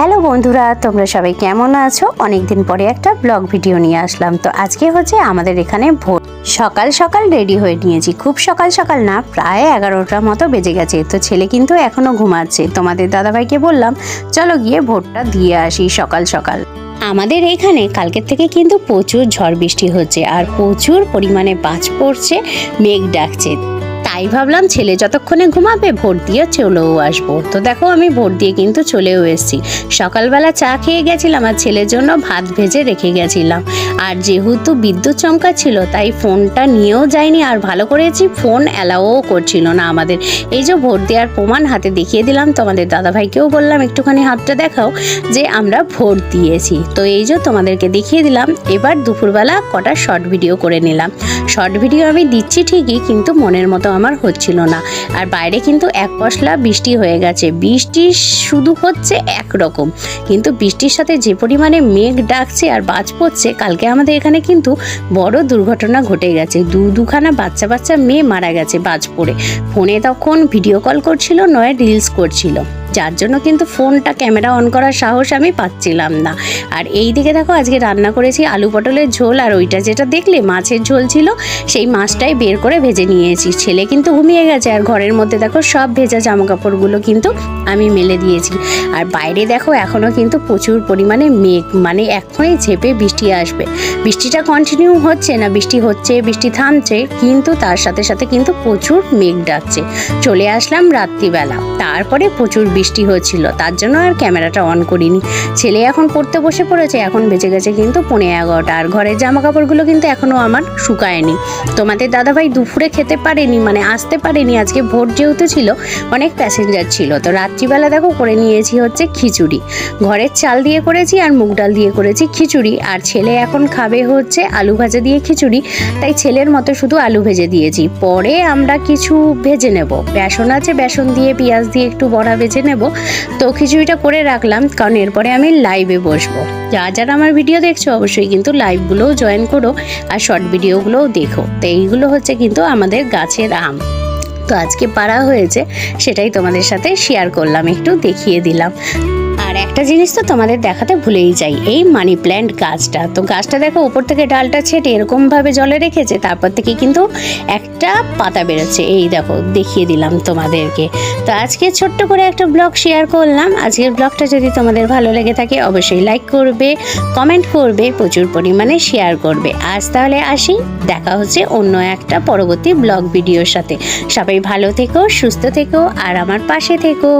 Hello বন্ধুরা, তোমরা সবাই কেমন আছো? অনেক দিন পরে একটা ব্লগ ভিডিও নিয়ে আসলাম। তো আজকে হচ্ছে আমাদের এখানে ভোর। সকাল সকাল রেডি হয়ে নিয়েছি। খুব সকাল সকাল না, প্রায় এগারোটার মতো বেজে গেছে। তো ছেলে কিন্তু এখনও ঘুমাচ্ছে। তোমাদের দাদাভাইকে বললাম, চলো গিয়ে ভোটটা দিয়ে আসি সকাল সকাল। আমাদের এখানে কালকের থেকে কিন্তু প্রচুর ঝড় বৃষ্টি হচ্ছে। আর প্রচুর পরিমাণে বাজ পড়ছে, মেঘ ডাকছে। তাই ভাবলাম ছেলে যতক্ষণে ঘুমাবে ভোট দিয়ে চলেও আসব। তো দেখো আমি ভোট দিয়ে কিন্তু চলেও এসেছি। সকালবেলা চা খেয়ে গেছিলাম আর ছেলের জন্য ভাত ভেজে রেখে গেছিলাম। আর যেহেতু বিদ্যুৎ চমকা ছিল, তাই ফোনটা নিয়েও যায়নি আর ভালো করেছি ফোন অ্যালাও করছিল না আমাদের। এই যে ভোট দেওয়ার প্রমাণ হাতে দেখিয়ে দিলাম তোমাদের দাদাভাইকেও বললাম, একটুখানি হাতটা দেখাও যে আমরা ভোট দিয়েছি। তো এই যে তোমাদেরকে দেখিয়ে দিলাম, এবার দুপুরবেলা কটা শর্ট ভিডিও করে নিলাম। শর্ট ভিডিও আমি দিচ্ছি ঠিকই, কিন্তু মনের মতো আমার হচ্ছিল না। আর বাইরে কিন্তু এক পশলা বৃষ্টি হয়ে গেছে। বৃষ্টি শুধু হচ্ছে একরকম। কিন্তু বৃষ্টির সাথে যে পরিমাণে মেঘ ডাকছে আর বাজ পড়ছে, কালকে আমাদের এখানে কিন্তু বড় দুর্ঘটনা ঘটে গেছে। দু দুখানা বাচ্চা বাচ্চা মেয়ে মারা গেছে বাজ পড়ে। ফোনে তখন ভিডিও কল করছিল, নয় রিলস করছিল। যার জন্য কিন্তু ফোনটা ক্যামেরা অন করার সাহস আমি পাচ্ছিলাম না। আর এই দিকে দেখো, আজকে রান্না করেছি আলু পটলের ঝোল, আর ওইটা যেটা দেখলে মাছের ঝোল ছিল, সেই মাছটাই বের করে ভেজে নিয়েছি। ছেলে কিন্তু ঘুমিয়ে গেছে, আর ঘরের মধ্যে দেখো, সব ভেজা জামা কাপড়গুলো কিন্তু আমি মেলে দিয়েছি। আর বাইরে দেখো এখনও কিন্তু প্রচুর পরিমাণে মেঘ মানে এখনই ঝেপে বৃষ্টি আসবে। বৃষ্টিটা কন্টিনিউ হচ্ছে না, বৃষ্টি হচ্ছে, বৃষ্টি থামছে, কিন্তু তার সাথে সাথে কিন্তু প্রচুর মেঘ ডাকছে। চলে আসলাম রাত্রিবেলা, তারপরে প্রচুর বৃষ্টি হচ্ছিল তার জন্য আর ক্যামেরাটা অন করিনি। ছেলে এখন পড়তে বসে পড়েছে, এখন বেঁচে গেছে কিন্তু পনেরো এগারোটা। আর ঘরের জামা কাপড়গুলো কিন্তু এখনও আমার শুকায়নি। তোমাদের দাদাভাই দুপুরে খেতে পারেনি মানে আসতে পারেনি, আজকে ভোট যেহেতু ছিল, অনেক প্যাসেঞ্জার ছিল। তো রাত্রিবেলা দেখো করে নিয়েছি হচ্ছে খিচুড়ি। ঘরের চাল দিয়ে করেছি আর মুগ ডাল দিয়ে করেছি খিচুড়ি। আর ছেলে এখন খাবে হচ্ছে আলু ভাজা দিয়ে খিচুড়ি, তাই ছেলের মতো শুধু আলু ভেজে দিয়েছি। পরে আমরা কিছু ভেজে নেব। বেসন আছে, বেসন দিয়ে, পেঁয়াজ দিয়ে একটু বড়া ভেজে নেব। তো খিচুড়িটা করে রাখলাম, কারণ এরপরে আমি লাইভে বসবো। যা যারা আমার ভিডিও দেখছ, অবশ্যই কিন্তু লাইভগুলোও জয়েন করো আর শর্ট ভিডিওগুলোও দেখো। তো এইগুলো হচ্ছে কিন্তু আমাদের গাছের আম। তো আজকে পাড়া হয়েছে, সেটাই তোমাদের সাথে শেয়ার করলাম, একটু দেখিয়ে দিলাম। আর একটা জিনিস তো তোমাদের দেখাতে ভুলেই যাই, এই মানি প্ল্যান্ট গাছটা। তো গাছটা দেখো, উপর থেকে ডালটা ছেটে এরকমভাবে জলে রেখেছে, তারপর থেকে কিন্তু একটা পাতা বেরোচ্ছে। এই দেখো, দেখিয়ে দিলাম তোমাদেরকে। তো আজকে ছোট্ট করে একটা ব্লগ শেয়ার করলাম। আজকের ব্লগটা যদি তোমাদের ভালো লেগে থাকে, অবশ্যই লাইক করবে কমেন্ট করবে, প্রচুর পরিমাণে শেয়ার করবে। আজ তাহলে আসি, দেখা হচ্ছে অন্য একটা পরবর্তী ব্লগ ভিডিওর সাথে। সবাই ভালো থেকো, সুস্থ থেকো, আর আমার পাশে থেকো।